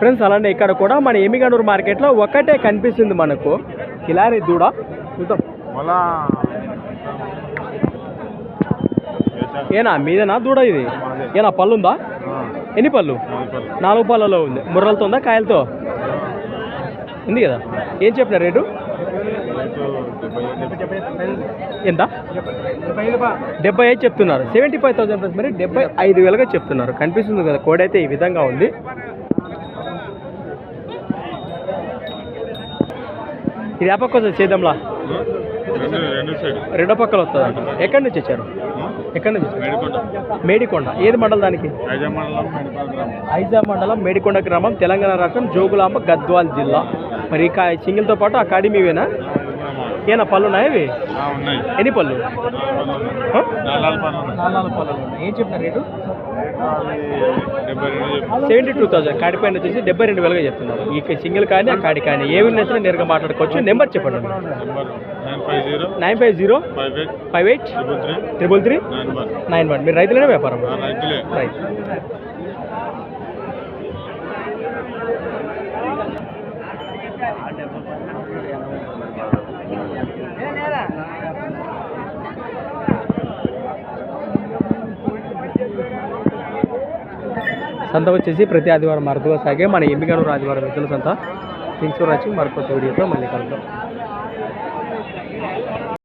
Friends అలానే ఇక్కడ కూడా మన ఎమిగనూరు మార్కెట్లో ఒకటే కనిపిస్తుంది మనకు. కిలారి దూడ. చూద్దాం. ఏనా మీదేనా దూడ ఇది? ఏనా పళ్ళు ఉందా ఎన్ని పళ్ళు? నాలుగు పళ్ళలో ఉంది. ముర్రలతో ఉందా కాయలతో? ఉంది కదా. ఏం చెప్పిన రేటు? ఎంత? డెబ్బై ఐదు చెప్తున్నారు. సెవెంటీ ఫైవ్ థౌసండ్ ప్లస్ మరి డెబ్బై ఐదు వేలుగా చెప్తున్నారు. కనిపిస్తుంది కదా కోడ్ అయితే ఈ విధంగా ఉంది. ఇది ఏ పక్క వస్తుంది సేద్యంలా రెండో పక్కలు వస్తుందంట ఎక్కడి నుంచి వచ్చారు? ఎక్కడి నుంచి మేడికొండ. ఏది మండలం దానికి? ఐజా మండలం మేడికొండ గ్రామం తెలంగాణ రాష్ట్రం జోగులాంబ గద్వాల్ జిల్లా. మరి ఈ సింగిల్తో పాటు అకాడమీ వేనా? ఏనా పళ్ళు? ఉన్నాయా. ఇవి ఎన్ని పళ్ళు ఏం చెప్పిన రేటు. సెవెంటీ టూ థౌసండ్ కాడి పైన వచ్చేసి డెబ్బై రెండు వేలుగా చెప్తున్నారు. ఈ సింగిల్ కానీ ఆ కాడి కానీ. ఏమి నచ్చినా నేరుగా మాట్లాడుకోవచ్చు? నెంబర్ చెప్పండి. Number nine five zero five eight triple three nine one మీరు రైతులనే వ్యాపారం ఆ, రైతులే. రైట్ సంత వచ్చేసి ప్రతి ఆదివారం మరుగుగా సాగే మన ఎంపికను ఆదివారం ఎద్దుల సంత. తీసుకురాచి మరొక వీడియోతో మళ్ళీ కలుగుతాం